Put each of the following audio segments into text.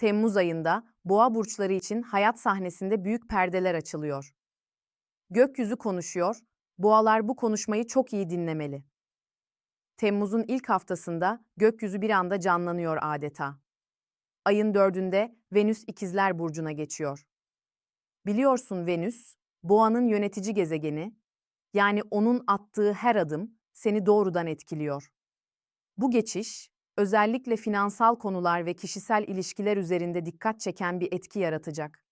Temmuz ayında boğa burçları için hayat sahnesinde büyük perdeler açılıyor. Gökyüzü konuşuyor, boğalar bu konuşmayı çok iyi dinlemeli. Temmuz'un ilk haftasında gökyüzü bir anda canlanıyor adeta. Ayın dördünde Venüs ikizler burcuna geçiyor. Biliyorsun Venüs, boğanın yönetici gezegeni, yani onun attığı her adım seni doğrudan etkiliyor. Bu geçiş, özellikle finansal konular ve kişisel ilişkiler üzerinde dikkat çeken bir etki yaratacak.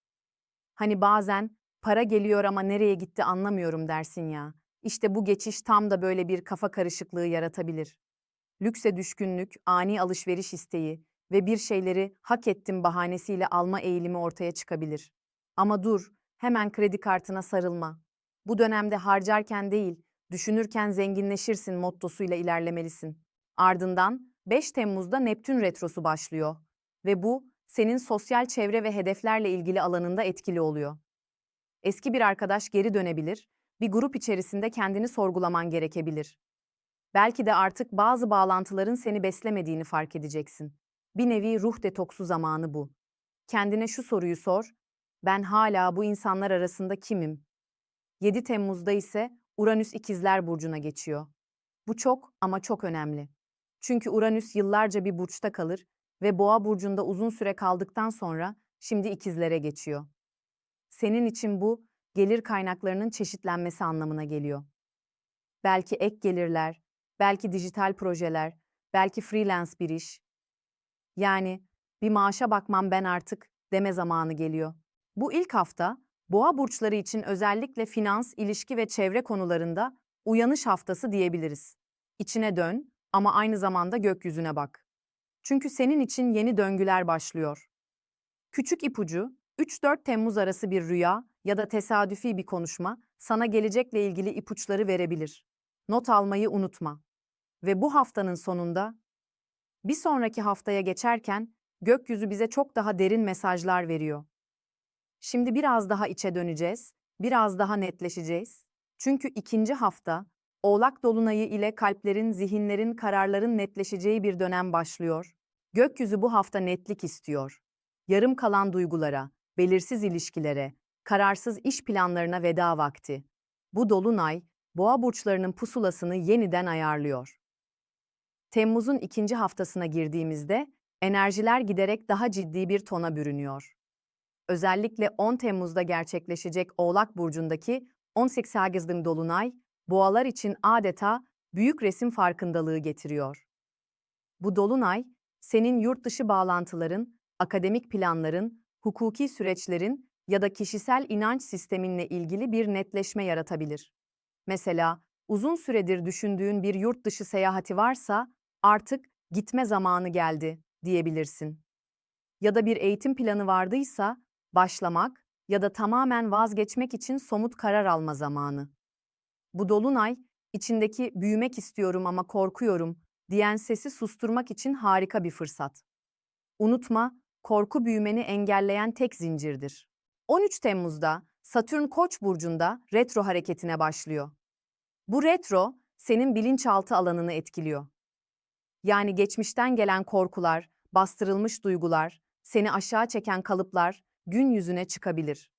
Hani bazen para geliyor ama nereye gitti anlamıyorum dersin ya. İşte bu geçiş tam da böyle bir kafa karışıklığı yaratabilir. Lükse düşkünlük, ani alışveriş isteği ve bir şeyleri hak ettim bahanesiyle alma eğilimi ortaya çıkabilir. Ama dur, hemen kredi kartına sarılma. Bu dönemde harcarken değil, düşünürken zenginleşirsin mottosuyla ilerlemelisin. Ardından 5 Temmuz'da Neptün retrosu başlıyor ve bu senin sosyal çevre ve hedeflerle ilgili alanında etkili oluyor. Eski bir arkadaş geri dönebilir, bir grup içerisinde kendini sorgulaman gerekebilir. Belki de artık bazı bağlantıların seni beslemediğini fark edeceksin. Bir nevi ruh detoksu zamanı bu. Kendine şu soruyu sor, ben hala bu insanlar arasında kimim? 7 Temmuz'da ise Uranüs İkizler Burcu'na geçiyor. Bu çok ama çok önemli. Çünkü Uranüs yıllarca bir burçta kalır ve Boğa burcunda uzun süre kaldıktan sonra şimdi ikizlere geçiyor. Senin için bu gelir kaynaklarının çeşitlenmesi anlamına geliyor. Belki ek gelirler, belki dijital projeler, belki freelance bir iş. Yani bir maaşa bakmam ben artık deme zamanı geliyor. Bu ilk hafta Boğa burçları için özellikle finans, ilişki ve çevre konularında uyanış haftası diyebiliriz. İçine dön ama aynı zamanda gökyüzüne bak. Çünkü senin için yeni döngüler başlıyor. Küçük ipucu, 3-4 Temmuz arası bir rüya ya da tesadüfi bir konuşma sana gelecekle ilgili ipuçları verebilir. Not almayı unutma. Ve bu haftanın sonunda bir sonraki haftaya geçerken gökyüzü bize çok daha derin mesajlar veriyor. Şimdi biraz daha içe döneceğiz, biraz daha netleşeceğiz. Çünkü ikinci hafta Oğlak dolunayı ile kalplerin, zihinlerin, kararların netleşeceği bir dönem başlıyor. Gökyüzü bu hafta netlik istiyor. Yarım kalan duygulara, belirsiz ilişkilere, kararsız iş planlarına veda vakti. Bu dolunay, boğa burçlarının pusulasını yeniden ayarlıyor. Temmuz'un ikinci haftasına girdiğimizde enerjiler giderek daha ciddi bir tona bürünüyor. Özellikle 10 Temmuz'da gerçekleşecek Oğlak Burcu'ndaki 18 dolunay, boğalar için adeta büyük resim farkındalığı getiriyor. Bu dolunay, senin yurt dışı bağlantıların, akademik planların, hukuki süreçlerin ya da kişisel inanç sisteminle ilgili bir netleşme yaratabilir. Mesela, uzun süredir düşündüğün bir yurt dışı seyahati varsa, artık gitme zamanı geldi diyebilirsin. Ya da bir eğitim planı vardıysa, başlamak ya da tamamen vazgeçmek için somut karar alma zamanı. Bu dolunay, içindeki büyümek istiyorum ama korkuyorum diyen sesi susturmak için harika bir fırsat. Unutma, korku büyümeni engelleyen tek zincirdir. 13 Temmuz'da Satürn Koç burcunda retro hareketine başlıyor. Bu retro senin bilinçaltı alanını etkiliyor. Yani geçmişten gelen korkular, bastırılmış duygular, seni aşağı çeken kalıplar gün yüzüne çıkabilir.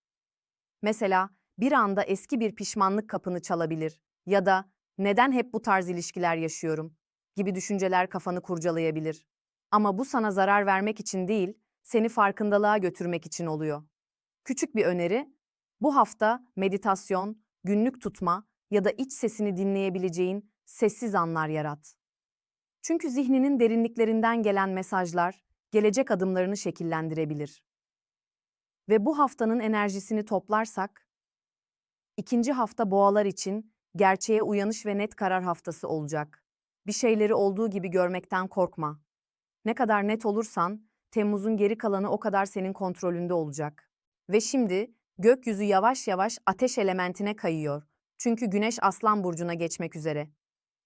Mesela bir anda eski bir pişmanlık kapını çalabilir ya da neden hep bu tarz ilişkiler yaşıyorum gibi düşünceler kafanı kurcalayabilir. Ama bu sana zarar vermek için değil, seni farkındalığa götürmek için oluyor. Küçük bir öneri, bu hafta meditasyon, günlük tutma ya da iç sesini dinleyebileceğin sessiz anlar yarat. Çünkü zihninin derinliklerinden gelen mesajlar gelecek adımlarını şekillendirebilir. Ve bu haftanın enerjisini toplarsak, ikinci hafta boğalar için gerçeğe uyanış ve net karar haftası olacak. Bir şeyleri olduğu gibi görmekten korkma. Ne kadar net olursan, Temmuz'un geri kalanı o kadar senin kontrolünde olacak. Ve şimdi gökyüzü yavaş yavaş ateş elementine kayıyor. Çünkü Güneş Aslan burcuna geçmek üzere.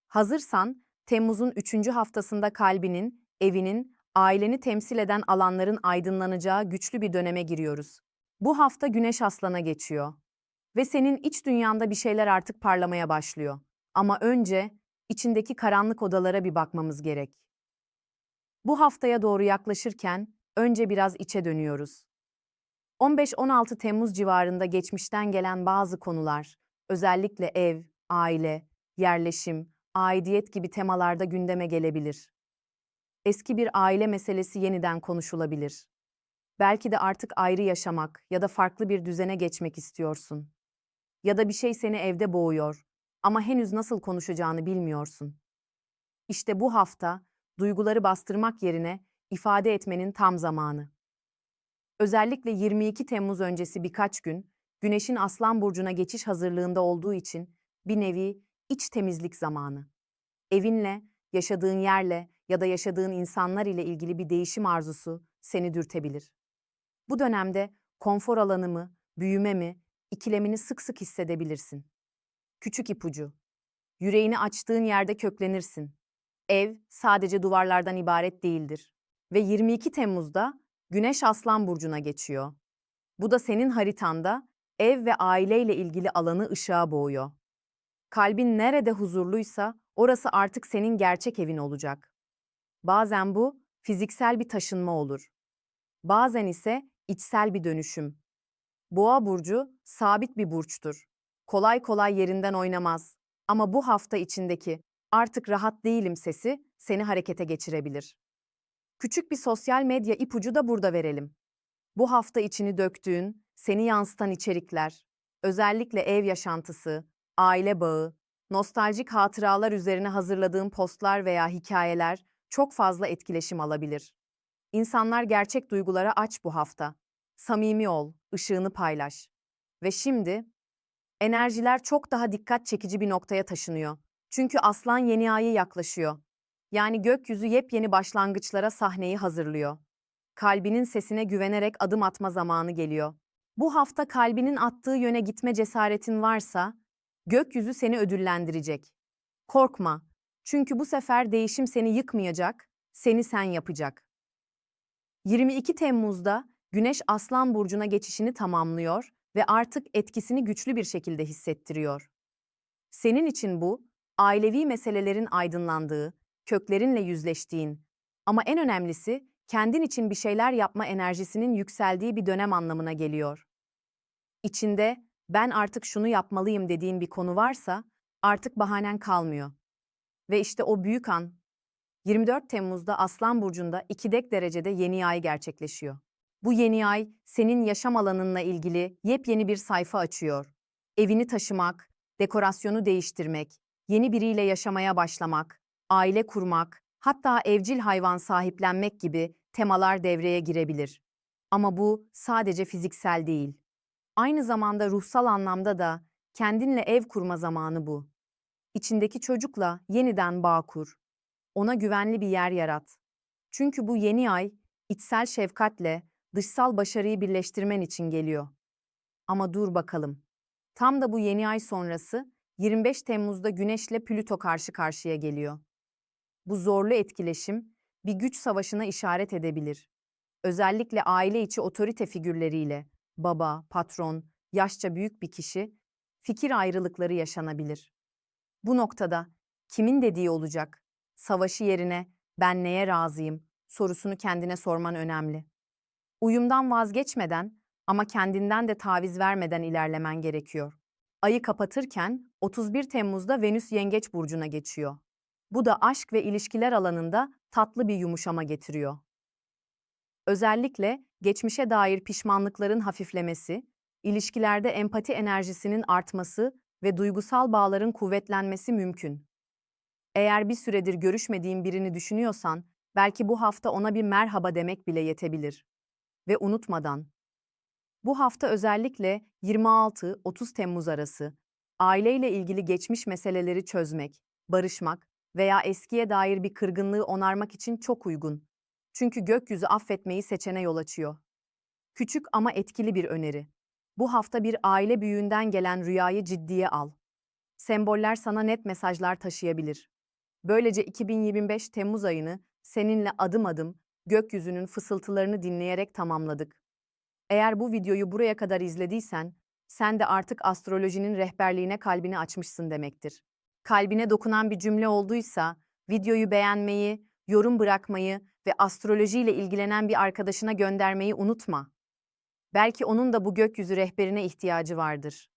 Hazırsan, Temmuz'un üçüncü haftasında kalbinin, evinin, aileni temsil eden alanların aydınlanacağı güçlü bir döneme giriyoruz. Bu hafta Güneş Aslan'a geçiyor. Ve senin iç dünyanda bir şeyler artık parlamaya başlıyor. Ama önce içindeki karanlık odalara bir bakmamız gerek. Bu haftaya doğru yaklaşırken önce biraz içe dönüyoruz. 15-16 Temmuz civarında geçmişten gelen bazı konular, özellikle ev, aile, yerleşim, aidiyet gibi temalarda gündeme gelebilir. Eski bir aile meselesi yeniden konuşulabilir. Belki de artık ayrı yaşamak ya da farklı bir düzene geçmek istiyorsun. Ya da bir şey seni evde boğuyor ama henüz nasıl konuşacağını bilmiyorsun. İşte bu hafta duyguları bastırmak yerine ifade etmenin tam zamanı. Özellikle 22 Temmuz öncesi birkaç gün Güneş'in Aslan burcuna geçiş hazırlığında olduğu için bir nevi iç temizlik zamanı. Evinle, yaşadığın yerle ya da yaşadığın insanlar ile ilgili bir değişim arzusu seni dürtebilir. Bu dönemde konfor alanı mı, büyüme mi, ikilemini sık sık hissedebilirsin. Küçük ipucu. Yüreğini açtığın yerde köklenirsin. Ev sadece duvarlardan ibaret değildir. Ve 22 Temmuz'da Güneş Aslan burcuna geçiyor. Bu da senin haritanda ev ve aileyle ilgili alanı ışığa boğuyor. Kalbin nerede huzurluysa orası artık senin gerçek evin olacak. Bazen bu fiziksel bir taşınma olur. Bazen ise içsel bir dönüşüm. Boğa burcu sabit bir burçtur. Kolay kolay yerinden oynamaz. Ama bu hafta içindeki artık rahat değilim sesi seni harekete geçirebilir. Küçük bir sosyal medya ipucu da burada verelim. Bu hafta içini döktüğün, seni yansıtan içerikler, özellikle ev yaşantısı, aile bağı, nostaljik hatıralar üzerine hazırladığın postlar veya hikayeler çok fazla etkileşim alabilir. İnsanlar gerçek duygulara aç bu hafta. Samimi ol, ışığını paylaş. Ve şimdi enerjiler çok daha dikkat çekici bir noktaya taşınıyor. Çünkü Aslan yeni ayı yaklaşıyor. Yani gökyüzü yepyeni başlangıçlara sahneyi hazırlıyor. Kalbinin sesine güvenerek adım atma zamanı geliyor. Bu hafta kalbinin attığı yöne gitme cesaretin varsa, gökyüzü seni ödüllendirecek. Korkma, çünkü bu sefer değişim seni yıkmayacak, seni sen yapacak. 22 Temmuz'da Güneş Aslan burcuna geçişini tamamlıyor ve artık etkisini güçlü bir şekilde hissettiriyor. Senin için bu, ailevi meselelerin aydınlandığı, köklerinle yüzleştiğin ama en önemlisi kendin için bir şeyler yapma enerjisinin yükseldiği bir dönem anlamına geliyor. İçinde ben artık şunu yapmalıyım dediğin bir konu varsa artık bahanen kalmıyor. Ve işte o büyük an 24 Temmuz'da Aslan burcunda 2 dek derecede yeni ay gerçekleşiyor. Bu yeni ay senin yaşam alanınla ilgili yepyeni bir sayfa açıyor. Evini taşımak, dekorasyonu değiştirmek, yeni biriyle yaşamaya başlamak, aile kurmak, hatta evcil hayvan sahiplenmek gibi temalar devreye girebilir. Ama bu sadece fiziksel değil. Aynı zamanda ruhsal anlamda da kendinle ev kurma zamanı bu. İçindeki çocukla yeniden bağ kur. Ona güvenli bir yer yarat. Çünkü bu yeni ay içsel şefkatle dışsal başarıyı birleştirmen için geliyor. Ama dur bakalım. Tam da bu yeni ay sonrası 25 Temmuz'da Güneş'le Plüto karşı karşıya geliyor. Bu zorlu etkileşim bir güç savaşına işaret edebilir. Özellikle aile içi otorite figürleriyle, baba, patron, yaşça büyük bir kişi, fikir ayrılıkları yaşanabilir. Bu noktada kimin dediği olacak? Savaşı yerine ben neye razıyım sorusunu kendine sorman önemli. Uyumdan vazgeçmeden ama kendinden de taviz vermeden ilerlemen gerekiyor. Ayı kapatırken 31 Temmuz'da Venüs Yengeç burcuna geçiyor. Bu da aşk ve ilişkiler alanında tatlı bir yumuşama getiriyor. Özellikle geçmişe dair pişmanlıkların hafiflemesi, ilişkilerde empati enerjisinin artması ve duygusal bağların kuvvetlenmesi mümkün. Eğer bir süredir görüşmediğin birini düşünüyorsan, belki bu hafta ona bir merhaba demek bile yetebilir. Ve unutmadan, bu hafta özellikle 26-30 Temmuz arası aileyle ilgili geçmiş meseleleri çözmek, barışmak veya eskiye dair bir kırgınlığı onarmak için çok uygun. Çünkü gökyüzü affetmeyi seçene yol açıyor. Küçük ama etkili bir öneri. Bu hafta bir aile büyüğünden gelen rüyayı ciddiye al. Semboller sana net mesajlar taşıyabilir. Böylece 2025 Temmuz ayını seninle adım adım gökyüzünün fısıltılarını dinleyerek tamamladık. Eğer bu videoyu buraya kadar izlediysen, sen de artık astrolojinin rehberliğine kalbini açmışsın demektir. Kalbine dokunan bir cümle olduysa, videoyu beğenmeyi, yorum bırakmayı ve astrolojiyle ilgilenen bir arkadaşına göndermeyi unutma. Belki onun da bu gökyüzü rehberine ihtiyacı vardır.